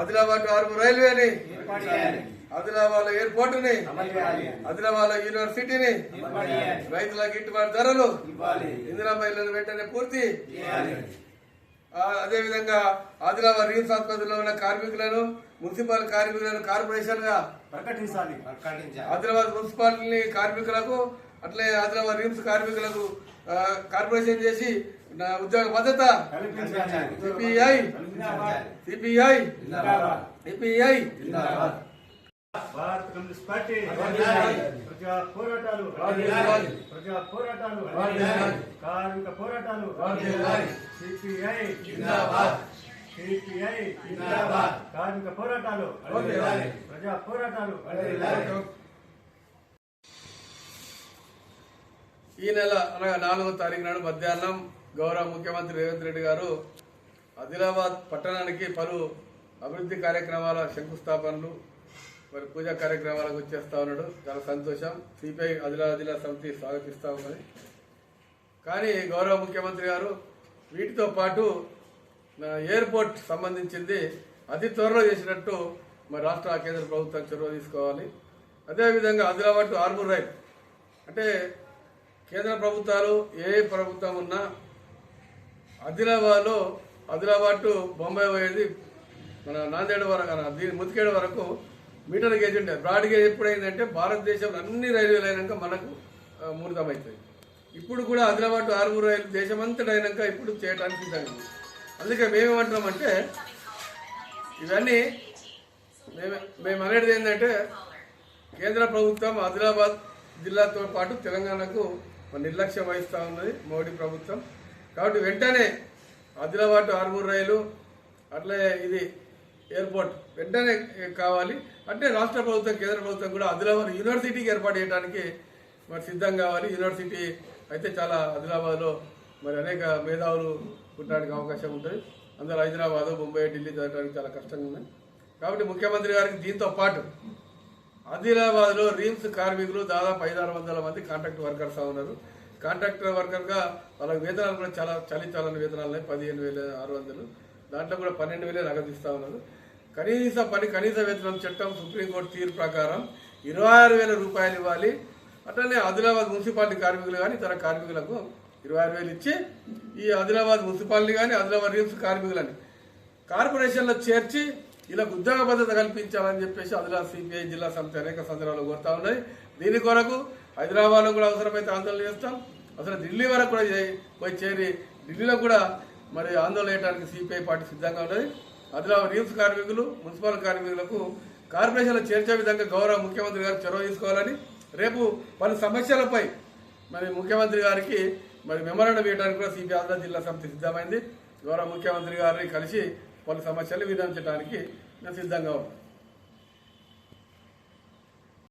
ఆదిలాబాద్ ఆర్మూర్ రైల్వేని ఆదిలాబాద్ ఎయిర్పోర్టుని ఆదిలాబాద్ యూనివర్సిటీని రైతుల గిట్టుబాటు ధరలు ఇందిరామ్మ ఇళ్ళను వెంటనే పూర్తి అదేవిధంగా ఆదిలాబాద్ రీమ్స్ ఆసుపత్రిలో ఉన్న కార్మికులను మున్సిపల్ కార్మికులను కార్పొరేషన్గా ప్రకటించాలి. ఆదిలాబాద్ మున్సిపాలిటీ కార్మికులకు అట్లే ఆదిలాబాద్ రిమ్స్ కార్మికులకు కార్పొరేషన్ చేసి నా ఉద్యోగ భద్రత. సిపిఐ. సిపిఐ. సిపిఐ. భారత కమ్యూనిస్ట్ పార్టీ. ప్రజా పోరాటాలు. ప్రజా పోరాటాలు. కార్మిక పోరాటాలు. సిపిఐ. సిపిఐ. కార్మిక పోరాటాలు. ప్రజా పోరాటాలు. ఈ నెల అనగా నాలుగో తారీఖు నాడు మధ్యాహ్నం గౌరవ ముఖ్యమంత్రి రేవంత్ రెడ్డి గారు ఆదిలాబాద్ పట్టణానికి పలు అభివృద్ధి కార్యక్రమాల శంకుస్థాపనలు మరి పూజా కార్యక్రమాలకు వచ్చేస్తా ఉన్నాడు. చాలా సంతోషం. సిపిఐ ఆదిలాబాద్ జిల్లా సమితి స్వాగతిస్తా ఉన్నది. కానీ గౌరవ ముఖ్యమంత్రి గారు వీటితో పాటు నా ఎయిర్పోర్ట్ సంబంధించింది అతి త్వరలో చేసినట్టు మరి రాష్ట్ర కేంద్ర ప్రభుత్వం చొరవ తీసుకోవాలి. అదేవిధంగా ఆదిలాబాద్ టు ఆర్మూర్ రైల్. అంటే కేంద్ర ప్రభుత్వాలు ఏ ప్రభుత్వం ఉన్నా ఆదిలాబాద్లో ఆదిలాబాద్ టు బొంబాయి పోయేది మన నాందేడు వరకు దీని ముతికేడు వరకు మీటర్ గేజ్ ఉండే. బ్రాడ్ గేజ్ ఎప్పుడైందంటే భారతదేశంలో అన్ని రైల్వేలు అయినాక మనకు ఆ, మూర్తమవుతాయి ఇప్పుడు కూడా ఆదిలాబాద్ టు ఆరుగురు రైలు దేశమంతటా అయినాక ఇప్పుడు చేయడానికి జరిగింది అందుకే మేమేమంటున్నామంటే ఇవన్నీ మేము మేము అనేది ఏంటంటే కేంద్ర ప్రభుత్వం ఆదిలాబాద్ జిల్లాతో పాటు తెలంగాణకు నిర్లక్ష్యం వహిస్తూ ఉన్నది మోడీ ప్రభుత్వం. కాబట్టి వెంటనే ఆదిలాబాద్ ఆర్మూర్ రైలు అట్లే ఇది ఎయిర్పోర్ట్ వెంటనే కావాలి. అంటే రాష్ట్ర ప్రభుత్వం కేంద్ర ప్రభుత్వం కూడా ఆదిలాబాద్ యూనివర్సిటీకి ఏర్పాటు చేయడానికి మరి సిద్ధం కావాలి. యూనివర్సిటీ అయితే చాలా ఆదిలాబాద్లో మరి అనేక మేధావులు పుట్టడానికి అవకాశం ఉంటుంది. అందరూ హైదరాబాదు ముంబై ఢిల్లీ చదవడానికి చాలా కష్టంగా ఉంది కాబట్టి ముఖ్యమంత్రి గారికి దీంతో పాటు ఆదిలాబాద్లో రీమ్స్ కార్మికులు దాదాపు ఐదారు వందల మంది కాంట్రాక్ట్ వర్కర్స్ ఉన్నారు. కాంట్రాక్టర్ వర్కర్గా వాళ్ళకి వేతనాలు కూడా చాలా చలించాలని వేతనాలు ఉన్నాయి. పదిహేను వేల ఆరు వందలు. దాంట్లో కూడా పన్నెండు వేలే నగదిస్తూ ఉన్నారు. కనీస పని కనీస వేతనం చట్టం సుప్రీంకోర్టు తీర్పు ప్రకారం ఇరవై ఆరు వేల రూపాయలు ఇవ్వాలి. అట్లనే ఆదిలాబాద్ మున్సిపాలిటీ కార్మికులు కానీ ఇతర కార్మికులకు ఇరవై ఆరు వేలు ఇచ్చి ఈ ఆదిలాబాద్ మున్సిపాలిటీ కానీ ఆదిలాబాద్ రీమ్స్ కార్మికులని కార్పొరేషన్లో చేర్చి ఇలా ఉద్యోగ భద్రత కల్పించాలని చెప్పేసి ఆదిలాబాద్ సిపిఐ జిల్లా సమితి అనేక సందర్భాలు కోరుతా ఉన్నాయి. దీని కొరకు హైదరాబాద్లో కూడా అవసరమైతే ఆందోళన చేస్తాం. అసలు ఢిల్లీ వరకు కూడా పోయి చేరి ఢిల్లీలో కూడా మరి ఆందోళన చేయడానికి సిపిఐ పార్టీ సిద్ధంగా ఉన్నది. ఆదిలాబాద్ రీమ్స్ కార్మికులు మున్సిపల్ కార్మికులకు కార్పొరేషన్లో చేర్చే విధంగా గౌరవ ముఖ్యమంత్రి గారు చొరవ తీసుకోవాలని రేపు పలు సమస్యలపై మరి ముఖ్యమంత్రి గారికి మరి మెమరాండం ఇవ్వడానికి కూడా సిపిఐ ఆంధ్ర జిల్లా సమితి సిద్ధమైంది. గౌరవ ముఖ్యమంత్రి గారిని కలిసి వాళ్ళ సమస్యలు విధించడానికి నేను సిద్ధంగా ఉన్నాను.